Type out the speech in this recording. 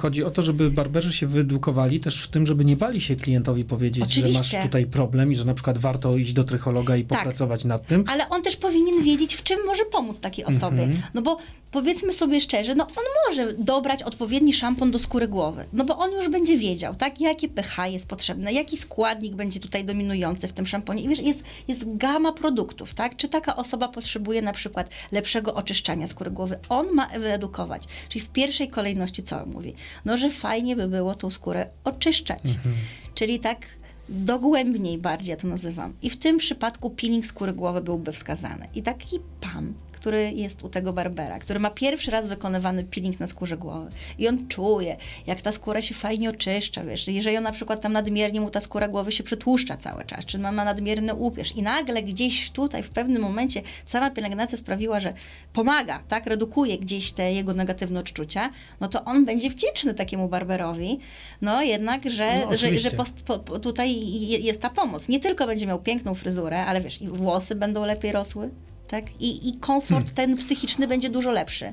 Chodzi o to, żeby barberzy się wyedukowali też w tym, żeby nie bali się klientowi powiedzieć, że Oczywiście. masz tutaj problem i że na przykład warto iść do trychologa i Tak. popracować nad tym. Ale on też powinien wiedzieć, w czym może pomóc takiej osobie. Mhm. No bo powiedzmy sobie szczerze, no on może dobrać odpowiedni szampon do skóry głowy. No bo on już będzie wiedział, tak, jakie pH jest potrzebne, jaki składnik będzie tutaj dominujący w tym szamponie. I wiesz, jest, jest gama produktów, tak? Czy taka osoba potrzebuje na przykład lepszego oczyszczania skóry głowy? On ma wyedukować. Czyli w pierwszej kolejności co on mówi? No, że fajnie by było tą skórę oczyszczać. Czyli tak dogłębniej bardziej ja to nazywam. I w tym przypadku peeling skóry głowy byłby wskazany. I taki pan, który jest u tego barbera, który ma pierwszy raz wykonywany peeling na skórze głowy. I on czuje, jak ta skóra się fajnie oczyszcza, wiesz, jeżeli on na przykład tam nadmiernie mu ta skóra głowy się przytłuszcza cały czas, czy ma, ma nadmierny upierz i nagle gdzieś tutaj w pewnym momencie sama pielęgnacja sprawiła, że pomaga, tak, redukuje gdzieś te jego negatywne odczucia, no to on będzie wdzięczny takiemu barberowi, no jednak, że, No, że, że post, po, po, tutaj je- jest ta pomoc. Nie tylko będzie miał piękną fryzurę, ale wiesz, i włosy będą lepiej rosły, tak? I, i komfort ten psychiczny będzie dużo lepszy.